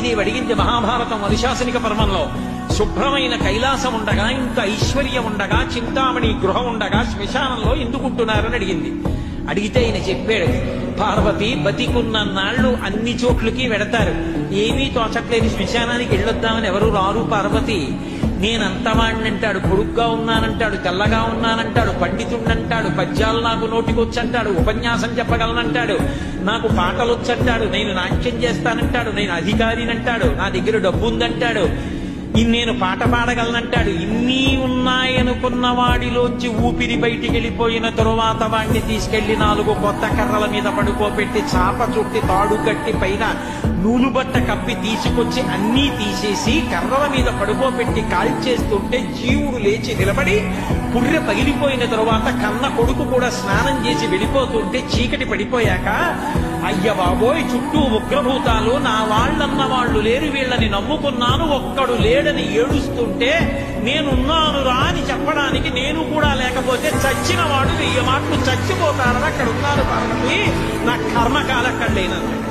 కుంతీదేవి అడిగింది మహాభారతం అనుశాసనిక పర్వంలో శుభ్రమైన కైలాసం ఉండగా ఇంత ఐశ్వర్యం ఉండగా చింతామణి గృహం ఉండగా శ్మశానంలో ఎందుకుంటున్నారని అడిగింది. అడిగితే ఆయన చెప్పాడు పార్వతి బతికున్న నాళ్ళు అన్ని చోట్లకి వెడతారు. ఏమీ తోచట్లేదు శ్మశానానికి వెళ్ళొద్దామని ఎవరు రారు పార్వతి. నేనంతవాణ్ణంటాడు కొడుగ్గా ఉన్నానంటాడు తెల్లగా ఉన్నానంటాడు పండితుణ్ణంటాడు పద్యాలు నాకు నోటికొచ్చంటాడు ఉపన్యాసం చెప్పగలనంటాడు నాకు పాటలు వచ్చంటాడు నేను నాట్యం చేస్తానంటాడు నేను అధికారినంటాడు నా దగ్గర డబ్బు ఉందంటాడు నేను పాట పాడగలనంటాడు ఇన్ని లేకున్న వాడిలోంచి ఊపిరి బయటికి వెళ్ళిపోయిన తరువాత వాడిని తీసుకెళ్ళి నాలుగు కొత్త కర్రల మీద పడుకోబెట్టి చాప చుట్టి తాడు కట్టి పైన నూలుబట్ట కప్పి తీసుకొచ్చి అన్నీ తీసేసి కర్రల మీద పడుకోబెట్టి కాల్చేస్తుంటే జీవుడు లేచి నిలబడి పుర్రె పగిలిపోయిన తరువాత కన్న కొడుకు కూడా స్నానం చేసి వెళ్ళిపోతుంటే చీకటి పడిపోయాక అయ్య బాబోయ్ చుట్టూ ఉగ్రభూతాలు నా వాళ్ళన్న వాళ్ళు లేరు వీళ్ళని నమ్ముకున్నాను ఒక్కడు లేడని ఏడుస్తుంటే నేనున్నాను రా అని లేకపోతే చచ్చిన వాడు వెయ్యి మాటలు చచ్చిపోతారని అక్కడ ఉన్నారు కాబట్టి నా కర్మకాలక్కడ లేనన్నాడు